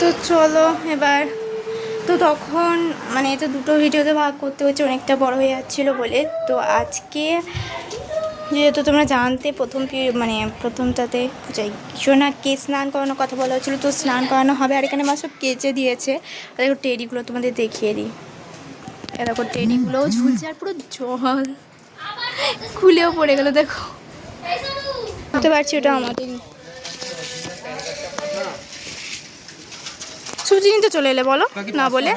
তো চলো এবার। তো তখন মানে এটা দুটো ভিডিওতে ভাগ করতে হচ্ছে অনেকটা বড় হয়ে যাচ্ছিল বলে। তো আজকে যেহেতু তোমরা জানতে প্রথম মানে প্রথমটাতে যাই কিছু না সোনাকে স্নান করানোর কথা বলা হচ্ছিল, তো স্নান করানো হবে, আর এখানে মা সব কেচে দিয়েছে। দেখো টেডিগুলো তোমাদের দেখিয়ে দিই। দেখো টেডিগুলোও ঝুলছে আর পুরো জল খুলেও পড়ে গেল, দেখো। বুঝতে পারছি ওটা আমাদেরই সুজি নিতে চলে এলে বলো? না বলে।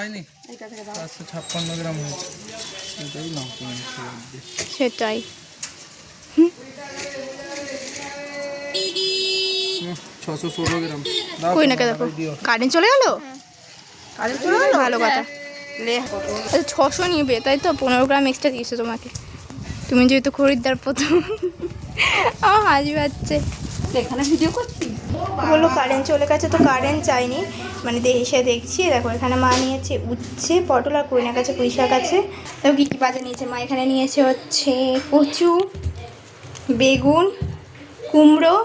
সেটাই। কই না দেখো? কারেন্ট চলে গেল? কারেন্ট চলে গেল? ভালো কথা। আচ্ছা ছশো নিবে তাই তো পনেরো গ্রাম এক্সট্রা দিয়েছে তোমাকে। তুমি যেহেতু খরিদ্দার প্রথম। আমার হাসি পাচ্ছে। এখানে ভিডিও করছি? বলল কারেন্ট চলে গেছে তো কারেন্ট চাইনি। মানে এসে দেখছি, দেখো, এখানে মা নিয়েছে, উচ্ছে, পটল আর কইনা কাছে পুঁই শাক আছে। দেখো কী কী বাজার নিয়েছে, মা এখানে নিয়েছে হচ্ছে কচু, বেগুন, কুমড়ো,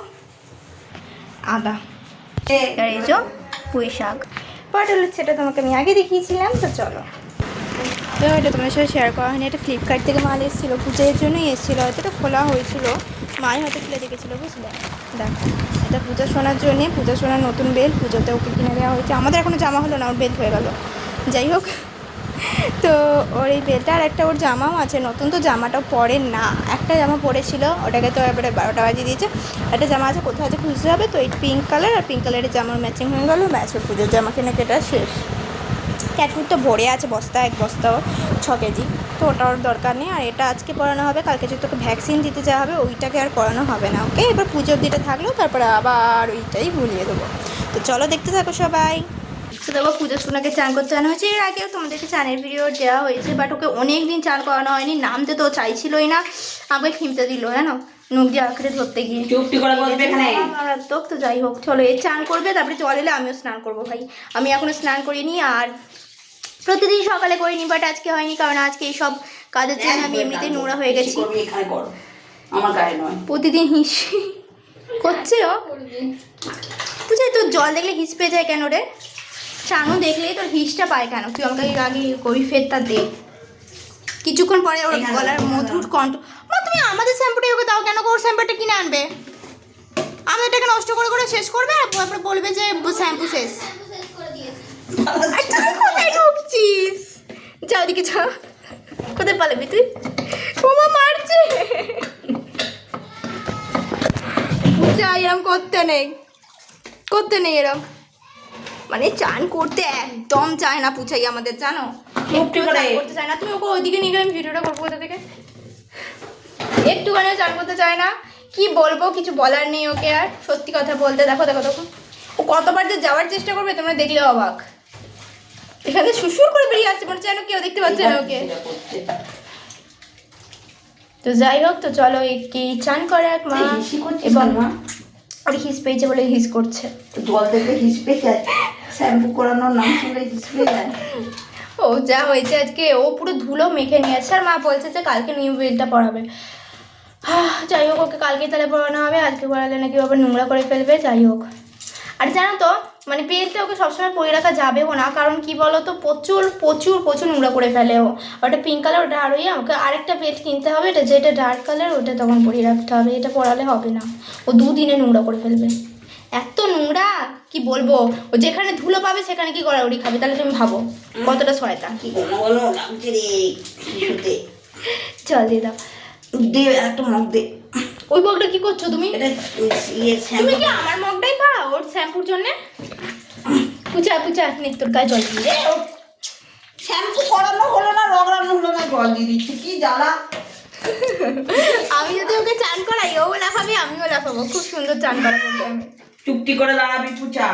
আদা। আর এই যে পুঁই পটল হচ্ছে এটা তোমাকে আমি আগে দেখিয়েছিলাম, তো চলো। তো এটা তোমার সাথে শেয়ার করা হয়নি। এটা ফ্লিপকার্ট থেকে মাল এসেছিল, পুজোর জন্যই এসেছিল, হয়তো এটা খোলা হয়েছিল। মাই হয়তো খুলে দেখেছিলো, বুঝলে? দেখো, এটা পূজা শোনার জন্যে, পূজা শোনার নতুন বেল, পুজোতে ওকে কিনে দেওয়া হয়েছে। আমাদের এখনও জামা হলো না, ওর বেল হয়ে গেল। যাই হোক, তো ওর এই বেলটা আর একটা ওর জামাও আছে, নতুন তো জামাটাও পরে না। একটা জামা পরেছিল, ওটাকে তো এবারে বারোটা বাজিয়ে দিয়েছে। একটা জামা আছে কোথাও আছে খুঁজতে হবে, তো এই পিঙ্ক কালার আর পিঙ্ক কালারের জামার ম্যাচিং হয়ে গেলো, ব্যাস, ওর পুজোর জামা কেনাকাটা শেষ। ক্যাটফুডটা ভরে আছে, বস্তা, এক বস্তা ছ কেজি। তো ওটা ওর দরকার নেই। আর এটা আজকে পড়ানো হবে কালকে যদি তোকে ভ্যাকসিন দিতে যাওয়া হবে ওইটাকে আর পড়ানো হবে না ওকে এবার পুজো অবধিটা থাকল তারপরে আবার ওইটাই ভুলিয়ে দেবো। তো চলো দেখতে থাকো সবাই। তো দেখো পুজো সোনাকে চান করতে চান হয়েছে। এর আগেও তোমাদেরকে চানের ভিডিও দেওয়া হয়েছে বাট ওকে অনেক দিন চান করানো হয়নি। নামতে তো চাইছিলই না আমাকে খিমতে দিল জানো? নখ দিয়ে আঁকড়ে ধরতে গিয়ে। চুপটি করে বসবে এখানে। তো যাই হোক চলো এ চান করবে তারপরে জল এলে আমিও স্নান করব ভাই। আমি এখনও স্নান করিনি আর প্রতিদিন সকালে করিনি বাট আজকে হয়নি কারণ আজকে এই সব কাজের জন্য আমি এমনিতেই নোংরা হয়ে গেছি। কর আমার গায়ে নয়। প্রতিদিন হিস করছে ও? বুঝলি তোর জল দেখলে হিস পেয়ে যায় কেন রে? চানও দেখলেই তোর হিসটা পায় কেন? তুই আমাকে আগে কৈফেরটা দে। কিছুক্ষণ পরে ওর গলার মধুর কণ্ঠ মা তুমি আমাদের শ্যাম্পুটা ওকে দাও কেন? ওর শ্যাম্পুটা কিনে আনবে? আমাদেরটাকে নষ্ট করে করে শেষ করবে আর তারপরে বলবে যে শ্যাম্পু শেষ। তুই কোথায় ঢুকছিস? যা ওদিকে যা কোথায় পালাবি তুই? বোমা মারছে। যা এরম করতে নেই। করতে নেই এরম। মানে চান করতে একদম চায় না পুছাই আমাদের জানো। চান করতে চায় না। তুমি ওকে ওইদিকে নিয়ে গেলে আমি ভিডিওটা করব কোথা থেকে। একটুখানিও চান করতে চায় না। কি বলব কিছু বলার নেই ওকে আর। সত্যি কথা বলতে দেখো দেখো দেখো। ও কতবার যে যাওয়ার চেষ্টা করবে তোমরা দেখলে অবাক। এখানে সুসুর করে বেরিয়ে আসছে মনে হচ্ছে যেন কেউ দেখতে পাচ্ছে না ওকে। তো যাই হোক তো চলো কি চান করে এক মা হিসি এবং মা? ওর হিস পেয়েছে বলে হিস করছে। তো জল দেখলে হিসপে যায়। শ্যাম্পু করানোর নাম শুনলে হিসপে যায়। ও যা হয়েছে আজকে ও পুরো ধুলো মেখে নিয়েছে আর মা বলছে যে কালকে নিউ বিলটা পড়াবে যাই হোক ওকে কালকে তাহলে পড়ানো হবে আজকে পড়ালে নাকি আবার নোংরা করে ফেলবে যাই হোক। আর জানো তো মানে বেলটা ওকে সবসময় পরে রাখা যাবেও না কারণ কি বলো তো প্রচুর প্রচুর প্রচুর নোংরা করে ফেলে ও। ওটা পিঙ্ক কালার ওটা আরোই আমাকে আরেকটা বেল্ট কিনতে হবে এটা যেটা ডার্ক কালার ওটা তখন পরিয়ে রাখতে হবে এটা পরালে হবে না। ও দুদিনে নোংরা করে ফেলবে। এত নোংরা কি বলব? ও যেখানে ধুলো পাবে সেখানে কি গড়াগড়ি খাবে? তাহলে তুমি ভাবো কতটা কিছুতে চল দিয়ে দাও। দে একটা মগ দে। ওই মগটা কি করছ তুমি? ইয়ে তুমি কি আমার মগটাই খাও ওর শ্যাম্পুর জন্য? পুচা পুচা তোর গায়ে জল দিয়ে। শ্যাম্পু করানো হলো না রগড়ানো হলো না জল দিয়ে দিচ্ছে কি জ্বালা। আমি যদি ওকে চান করাই ও লাফাবে আমিও লাফাবো। খুব সুন্দর চান করাবো চুপটি করে দাঁড়াবি পুচা।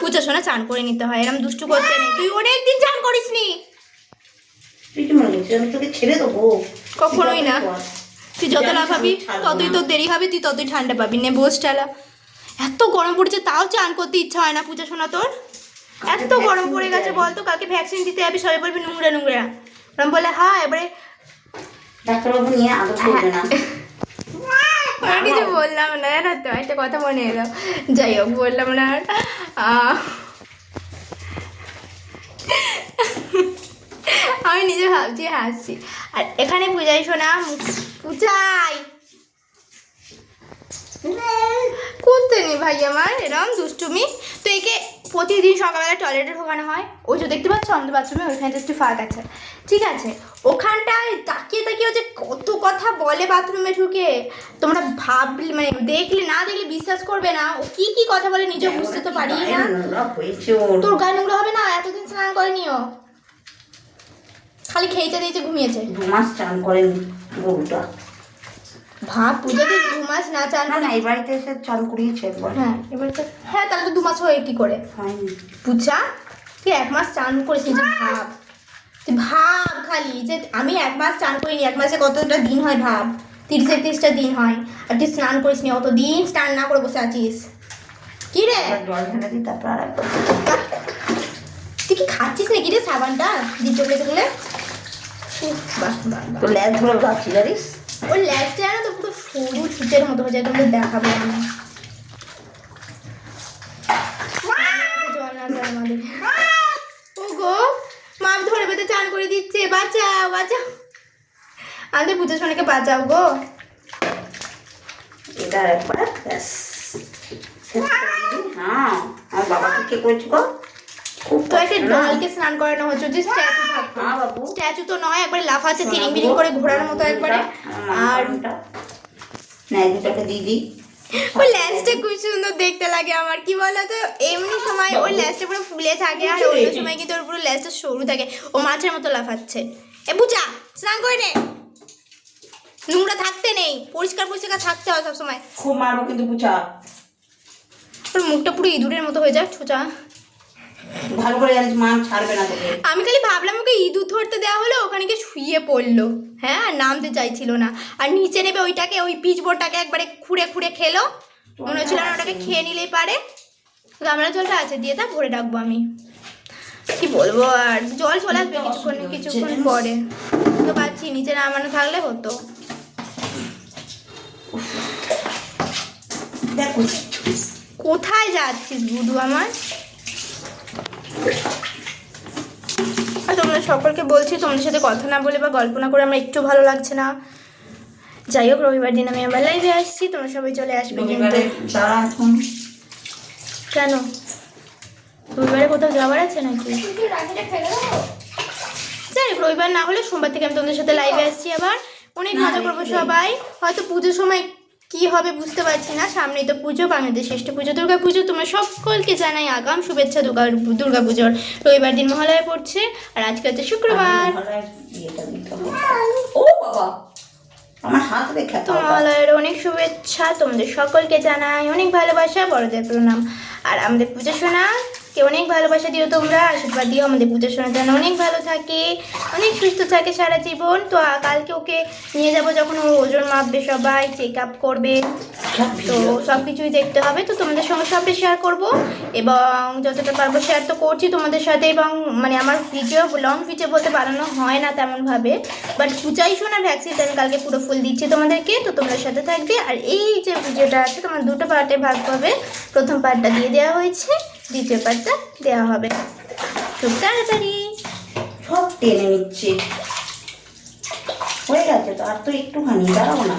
পুজো শোনা চান করে নিতে হয় এরকম দুষ্টু করতে নেই। তুই অনেক দিন চান করিস নি তুই কি মনে করছিস আমি তোকে ছেড়ে দেবো। কখনোই না। তুই যত জানিস লাফাবি ততই না। তোর দেরি হবে তুই ততই ঠান্ডা পাবি। নে বোস ঠেলা এত গরম পড়েছে তাও চান করতে ইচ্ছা হয় না পূজা শোনা তোর। এত গরম পড়ে গেছে। বলতো কালকে ভ্যাকসিন দিতে যাবি সবাই বলবি নোংরা নোংরা। ওরম বলে হ্যাঁ এবারে ডাক্তারবাবু নিয়ে আদর না কিছু বললাম না জানো তো একটা কথা মনে এলো। যাই হোক বললাম না আর। আমি নিজে ভাবছি হাসছি। আর এখানে পূজাই শোনা পূজাই। করতে নেই ভাই আমার এরকম দুষ্টুমি। তো একে প্রতিদিন সকালবেলা টয়লেটে ঢোকানো হয়। ওই যে দেখতে পাচ্ছ আমাদের বাথরুমে ওইখানে একটু ফাঁক আছে। ঠিক আছে ওখানটায় তাকিয়ে তাকিয়ে যে কত কথা বলে বাথরুমে ঢুকে। তোমরা ভাবলে মানে দেখলে না দেখলে বিশ্বাস করবে না। ও কি কি কথা বলে নিজে বুঝতে তো পারি না। তোর গায়ে নোংরা হবে না? এতদিন স্নান করেনি ও খালি খেয়েছে দিয়েছে ঘুমিয়েছে। দু মাস চান করেন গরুটা। ভাব পুজোতে দু মাস না চান না না এই বাড়িতে এসে চান করিয়েছে একবার। হ্যাঁ এবার তো হ্যাঁ তাহলে তো দু মাস হয়ে কি করে? হয়নি। পূজা তুই এক মাস চান করেছিস যে ভাব। তুই ভাব খালি যে আমি এক মাস চান করিনি এক মাসে কতটা দিন হয় ভাব? তিরিশ একত্রিশটা দিন হয়। আর তুই স্নান করিস নি অত দিন স্নান না করে বসে আছিস। কি রে? জল ঢেলে দিই তারপর আর তুই কি খাচ্ছিস নাকি রে সাবানটা? দিতে বাহ। তো ধরে ভাবছি জানিস? ওর ল্যাজটা জানো তো পুরো সরু ছুটের মতো হয়ে যায় তোমাদের দেখাবো আমি। জল না যায় ও গো মা ধরে বেঁধে চান করে দিচ্ছে বাঁচাও বাঁচাও। আমাদের পুজো সোনাকে বাঁচাও গো। এটা একবার। হ্যাঁ আমার বাবাকে কে করেছি গো? তো একটা ডলকে স্নান করানো হচ্ছে যে স্ট্যাচু থাকতো হ্যাঁ স্ট্যাচু তো নয় একবার লাফাচ্ছে তিরিং বিরিং করে ঘোরার মতো একবারে। আর দিই। ওই ল্যাসটা খুব সুন্দর দেখতে লাগে আমার কি বলতো? এমনি সময় ওর ল্যাসটা পুরো ফুলে থাকে আর অন্য সময় কিন্তু ওর পুরো ল্যাসটা সরু থাকে। ও মাছের মতো লাফাচ্ছে। এ বুঝা স্নান করে নে। নোংরা থাকতে নেই পরিষ্কার পরিষ্কার থাকতে হয় সবসময়। খুব মারবো কিন্তু পুচা ওর মুখটা পুরো ইঁদুরের মতো হয়ে যায় ছোচা। ভালো করে জানিস মা ছাড়বে না তোকে। আমি খালি ভাবলাম ওকে ইঁদুর ধরতে দেওয়া হলো ওখানে গিয়ে শুয়ে পড়ল। হ্যাঁ আর নামতে চাইছিল না। আর নিচে নেবে ওইটাকে ওই পিচ বোর্ডটাকে একবারে খুঁড়ে খুঁড়ে খেলো। মনে হচ্ছিল না ওটাকে খেয়ে নিলেই পারে। গামলা জলটা আছে দিয়ে তা ভরে রাখব আমি। কি বলব আর? জল চলে আসবে কিছুক্ষণ কিছুক্ষণ পরে। তো পাচ্ছি নিচে নামানো থাকলে হতো। দেখো। কোথায় যাচ্ছিস বুধু আমার? আর তোমরা সকলকে বলছি তোমাদের সাথে কথা না বলে বা গল্প না করে আমার একটু ভালো লাগছে না। যাই হোক রবিবার দিন আমি আবার লাইভে আসছি তোমরা সবাই চলে আসবে কিন্তু। কেন? রবিবারে কোথাও যাওয়ার আছে নাকি? যাই হোক, রবিবার না হলে সোমবার থেকে আমি তোমাদের সাথে লাইভে আসছি আবার। অনেক মজা করব সবাই। হয়তো পুজোর সময় কি হবে বুঝতে পারছি না। সামনেই তো পুজো বাংলাদেশ শ্রেষ্ঠ পুজো। দুর্গা পুজো তোমরা সকলকে জানাই আগাম শুভেচ্ছা দুর্গা দুর্গা পুজোর। রবিবার দিন মহালয়া পড়ছে আর আজকে হচ্ছে শুক্রবার। মহালয়ার ইয়েটা দিতে হবে। ও বাবা আমার হাত রেখে তো মহালয়ের অনেক শুভেচ্ছা তোমাদের সকলকে জানাই অনেক ভালোবাসা বড়দের প্রণাম। আর আমাদের পুজো শোনা কে অনেক ভালোবাসা দিও তোমরা, আশীর্বাদ দিও আমাদের পুজো শোনা যেন অনেক ভালো থাকে, অনেক সুস্থ থাকে সারা জীবন। তো কালকে ওকে নিয়ে যাব যখন ওজন মাপবে সবাই চেক আপ করবে। তো সব কিছুই দেখতে হবে। তো, তোমাদের সঙ্গে সবটা শেয়ার করব এবং যতটা পারব শেয়ার তো করছি তোমাদের সাথে এবং মানে আমার ভিডিও লং ভিডিও বলতে বানানো হয় না তেমনভাবে। বাট পূজাই শোনা ভ্যাকসিন আমি কালকে পুরো ফুল দিচ্ছি তোমাদেরকে। তো, তোমরা সাথে থাকবে। আর এই যে ভিডিওটা আছে, তোমার দুটো পার্টে ভাগ হবে। প্রথম পার্টটা দিয়ে দেওয়া হয়েছে। দ্বিতীয় পার্টটা দেওয়া হবে। খুব তাড়াতাড়ি। সব টেনে নিচ্ছে। হয়ে গেছে তো আর তো একটুখানি দাঁড়াও না।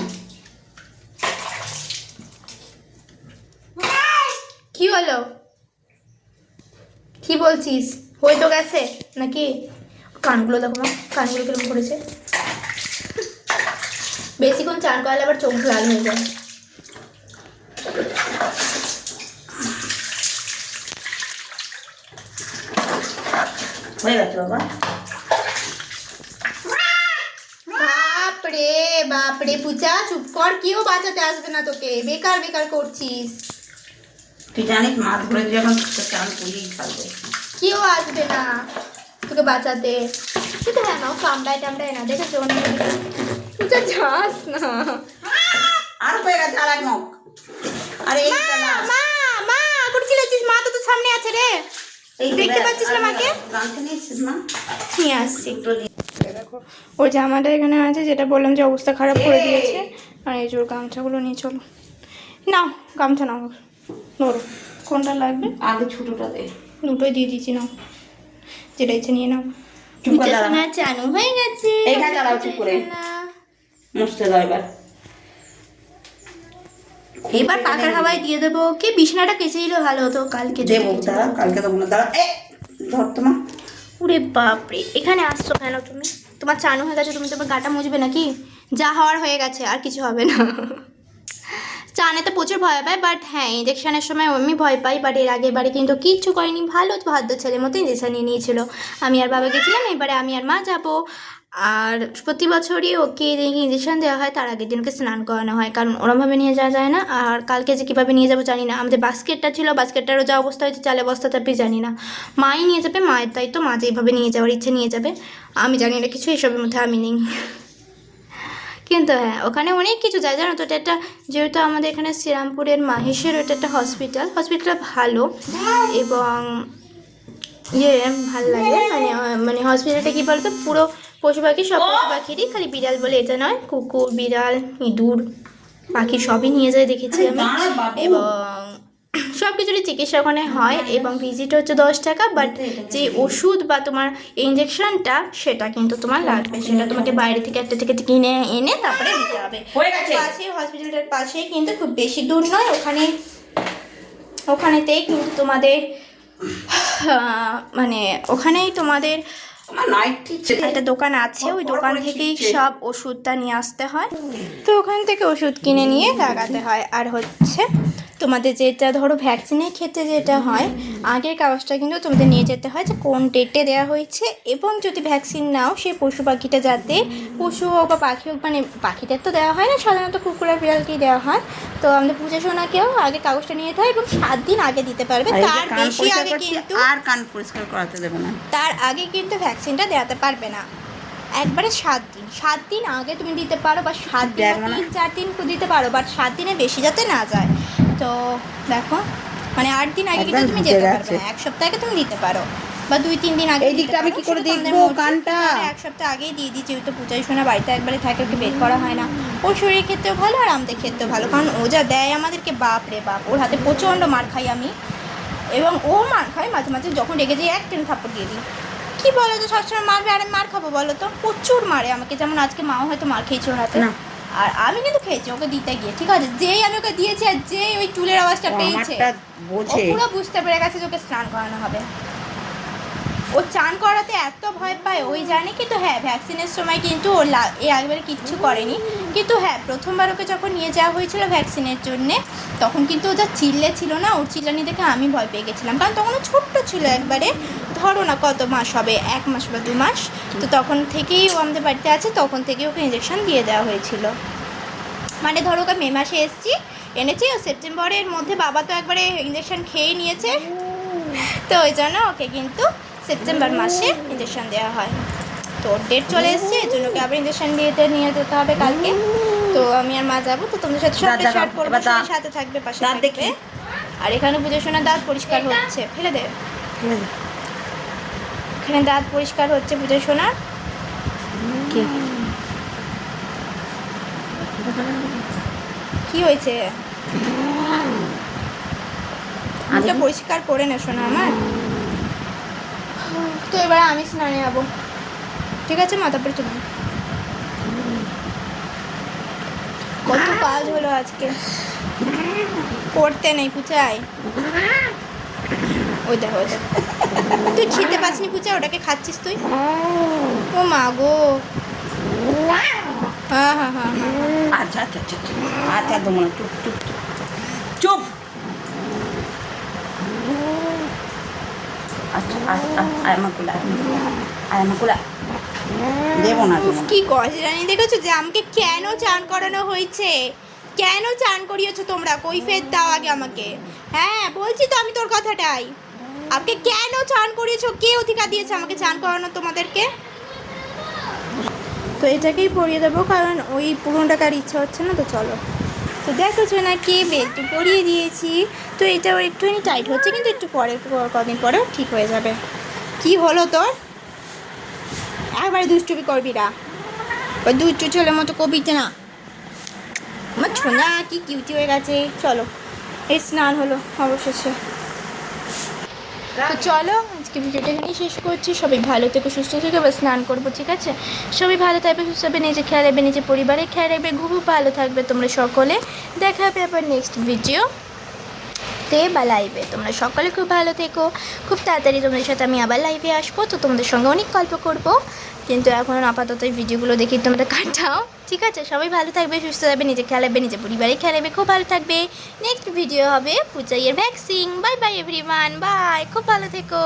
কি হলো? কি বলছিস? হয়ে তো গেছে নাকি? কানগুলো দেখো মা কানগুলো কীরকম করেছে। বেশিক্ষণ চান করালে আবার চোখ লাল হয়ে যায়। হয়ে গেছে বাবা বাপরে বাপরে পূজা চুপ কর কেউ বাঁচাতে আসবে না তোকে? বেকার বেকার করছিস। তুই জানিস মাছ ধরে যখন তোকে চান করিয়েই থাকবে কেউ আসবে না? তোকে বাঁচাতে। তুই তো হ্যাঁ নাও কামড়ায় টামড়ায় না দেখেছ অনেক পূজা যাস না। আর হয়ে গেছে? আর এক নখ আরে এই মা মা মা করছিলাছিস মা তো তোর সামনে আছে রে। দেখতে পাচ্ছিস না মাকে? নিয়ে আসছি। ওর জামাটা এখানে আছে যেটা বললাম যে অবস্থা খারাপ করে দিয়েছে। আর এই জোর গামছাগুলো নিয়ে চলো। নাও গামছা নাও। ধরো কোনটা লাগবে? আগে ছোটটা দে। দুটোই দিয়ে দিয়েছি নাও। যেটা ইচ্ছে নিয়ে নাও। চানু হয়ে গেছে। এইখানে দাঁড়াও চুপ করে। মুছতে দাও এবার। এবার পাখার হাওয়ায় দিয়ে দেবো। কি বিছানাটা কেচে দিলে ভালো হতো কালকে দেবো দাঁড়া কালকে দেবো না দাঁড়া এ ধর তোমার উরে বাপরে এখানে আসছো কেন তুমি? তোমার চানু হয়ে গেছে তুমি তোমার গাটা মুজবে নাকি? যা হওয়ার হয়ে গেছে আর কিছু হবে না। চানে তো প্রচুর ভয় পায় বাট হ্যাঁ ইঞ্জেকশনের সময় আমি ভয় পাই বাট এর আগের বারে কিন্তু কিচ্ছু করেনি। ভালো ভাদ্য ছেলের মতো ইঞ্জেকশন নিয়ে নিয়েছিল। আমি আর বাবা গেছিলাম এবারে আমি আর মা যাব। আর প্রতি বছরই ওকে ইঞ্জেকশন দেওয়া হয়, তার আগের দিনকে স্নান করানো হয়। কারণ ওরমভাবে নিয়ে যাওয়া যায় না। আর কালকে যে কীভাবে নিয়ে যাব জানি না। আমাদের বাস্কেটটা ছিল, বাস্কেটটারও যা অবস্থা হয়েছে চালে বস্তা তাপি জানি না। মাই নিয়ে যাবে, মায়ের দায়িত্ব, মা যেভাবে নিয়ে যাওয়ার ইচ্ছে নিয়ে যাবে। আমি জানি না কিছু, এসবের মধ্যে আমি নেই। কিন্তু হ্যাঁ ওখানে অনেক কিছু যায়। জানো তো এটা একটা, যেহেতু আমাদের এখানে শ্রীরামপুরের মাহেশের, ওটা একটা হসপিটাল হসপিটালটা ভালো এবং ইয়ে ভালো লাগে। মানে মানে হসপিটালটা কী বলতো? পুরো পশু পাখি সব পশু পাখিরই খালি বিড়াল বলে এটা নয় কুকুর বিড়াল ইঁদুর পাখি সবই নিয়ে যায় দেখেছি আমি। এবং সব কিছুরই চিকিৎসা ওখানে হয় এবং ভিজিট হচ্ছে দশ টাকা বাট যে ওষুধ বা তোমার ইঞ্জেকশনটা সেটা কিন্তু তোমার লাগবে। সেটা তোমাকে বাইরে থেকে একটা থেকে কিনে এনে তারপরে দিতে হবে। পাশে হসপিটালটার পাশেই কিন্তু খুব বেশি দূর নয় ওখানে ওখানেতেই কিন্তু তোমাদের মানে ওখানেই তোমাদের একটা দোকান আছে ওই দোকান থেকেই সব ওষুধটা নিয়ে আসতে হয়। তো ওখান থেকে ওষুধ কিনে নিয়ে লাগাতে হয়। আর হচ্ছে তোমাদের যেটা ধরো ভ্যাকসিনের ক্ষেত্রে যেটা হয় আগের কাগজটা কিন্তু তোমাদের নিয়ে যেতে হয় যে কোন ডেটে দেওয়া হয়েছে এবং যদি ভ্যাকসিন নাও সেই পশু পাখিটা যাতে পশু হোক বা পাখি হোক মানে পাখিদের তো দেওয়া হয় না সাধারণত কুকুর আর বিড়ালকেই দেওয়া হয়। তো আমাদের পুজো সোনাকেও আগে কাগজটা নিয়ে যেতে হয় এবং সাত দিন আগে দিতে পারবে। তার বেশি আগে কিন্তু আর কান পরিষ্কার করাতে দেবো না। তার আগে কিন্তু ভ্যাকসিনটা দেওয়াতে পারবে না। একবারে সাত দিন সাত দিন আগে তুমি দিতে পারো বা সাত দিন। তিন চার দিন দিতে পারো বাট সাত দিনে বেশি যাতে না যায়। তো দেখো মানে আট দিন আগে কিন্তু তুমি যেতে পারবে না এক সপ্তাহ আগে তুমি দিতে পারো। বা দুই তিন দিন আগে এই দিতে আমি কি করে দেখব? কানটা? এক সপ্তাহ আগেই দিয়ে দিই যেহেতু পূজায় শোনা বাড়িতে একবারে থাকে ওকে বের করা হয় না। ওর শরীরের ক্ষেত্রেও ভালো আর আমাদের ক্ষেত্রেও ভালো কারণ ও যা দেয় আমাদেরকে বাপ রে বাপ ওর হাতে প্রচণ্ড মার খাই আমি। এবং ও মার খায় মাঝে মাঝে যখন রেগে যাই এক টেন থাপ্পড় দিয়ে দিই। কি বলো তো সবসময় মারবে আর আমি মার খাব বলো তো? প্রচুর মারে আমাকে যেমন আজকে মাও হয়তো মার খেয়েছে ওর হাতে না। আর আমি কিন্তু খেয়েছি ওকে দিতে গিয়ে। ঠিক আছে যেই আমি ওকে দিয়েছি আর যেই ওই চুলের আওয়াজটা পেয়েছে পুরো বুঝতে পেরে গেছে যে ওকে স্নান করানো হবে। ও চান করাতে এত ভয় পায়, ওই জানে কিন্তু হ্যাঁ ভ্যাকসিনের সময় কিন্তু ও আগেবারে কিচ্ছু করেনি। কিন্তু হ্যাঁ প্রথমবার ওকে যখন নিয়ে যাওয়া হয়েছিল ভ্যাকসিনের জন্যে, তখন কিন্তু ও যা চিল্লে ছিল না, ওর চিল্লানি দেখে আমি ভয় পেয়ে গেছিলাম। কারণ তখন ও ছোট্ট ছিল একবারে, ধরো না কত মাস হবে, এক মাস বা দু মাস, তো তখন থেকেই ও আমাদের বাড়িতে আছে, তখন থেকে ওকে ইঞ্জেকশন দিয়ে দেওয়া হয়েছিল। মানে ধরো ওকে মে মাসে এসছি, এনেছি, ও সেপ্টেম্বরের মধ্যে বাবা তো একবারে ইঞ্জেকশন খেয়ে নিয়েছে। তো ওই জন্য ওকে কিন্তু সেপ্টেম্বর মাসে ইঞ্জেকশন দেওয়া হয়। তো ডেট চলে এসছে এর জন্য ওকে আবার ইঞ্জেকশন দিতে নিয়ে যেতে হবে কালকে? তো আমি আর মা যাব তো তোমাদের সাথে সবটা দাঁত শেয়ার করব সাথে থাকবে পাশে থাকবে। আর এখানে পুজো শোনা দাঁত পরিষ্কার হচ্ছে ফেলে দে। এখানে দাঁত পরিষ্কার হচ্ছে পুজো শোনা কি? কি হয়েছে? আমি পরিষ্কার করে না শোনা আমার? তো এবার আমি স্নানে যাব ঠিক আছে মাথা পরে তুমি কত কাজ হলো আজকে করতে নেই পুচাই ওই দেখো ওই দেখো তুই খেতে পাসনি পুচা ওটাকে খাচ্ছিস তুই ও মা গো হ্যাঁ হ্যাঁ হ্যাঁ হ্যাঁ আচ্ছা আচ্ছা আচ্ছা আচ্ছা। আচ্ছা তোমরা চুপ। চুপ দেখেছ যে আমাকে কেন চান করানো হয়েছে? কেন চান করিয়েছো তোমরা? দাও আগে আমাকে। হ্যাঁ বলছি তো আমি তোর কথাটাই। আমাকে কেন চান কে অধিকার দিয়েছে আমাকে চান করানো তোমাদেরকে? তো এটাকেই পরিয়ে দেবো, কারণ ওই পুরোটাকে আর ইচ্ছা হচ্ছে না, তো চলো। তো দেখো না কে বেল্ট পরিয়ে দিয়েছি। তো এটা ওর একটুখানি টাইট হচ্ছে, কিন্তু একটু পরে, কদিন পরেও ঠিক হয়ে যাবে। কি হলো তোর? একবারে দুষ্টুমি করবি না। ওই দুষ্টু ছেলের মতো কবি না। আমার ছোনা কি কিউটি হয়ে গেছে। চলো, এই স্নান হলো অবশেষে। তো চলো আজকে ভিডিওটা এখানেই শেষ করছি। সবাই ভালো থেকো, সুস্থ থেকে, এবার স্নান করব, ঠিক আছে? সবাই ভালো থাকবে, সুস্থ হবে নিজে খেয়াল রাখবে নিজে পরিবারের খেয়াল রাখবে খুব ভালো থাকবে। তোমরা সকলে দেখা হবে আবার নেক্সট ভিডিও তে বা লাইভে তোমরা সকলে খুব ভালো থেকো। খুব তাড়াতাড়ি তোমাদের সাথে আমি আবার লাইভে আসব। তো তোমাদের সঙ্গে অনেক গল্প করব। কিন্তু এখন আপাতত এই ভিডিওগুলো দেখি তোমরা কাটাও, ঠিক আছে? সবাই ভালো থাকবে, সুস্থ থাকবে নিজে খেয়াল রাখবে নিজে পরিবারে খেয়াল রাখবে, খুব ভালো থাকবে। নেক্সট ভিডিও হবে পূজাইয়ের vaccine bye bye everyone bye খুব ভালো থেকো।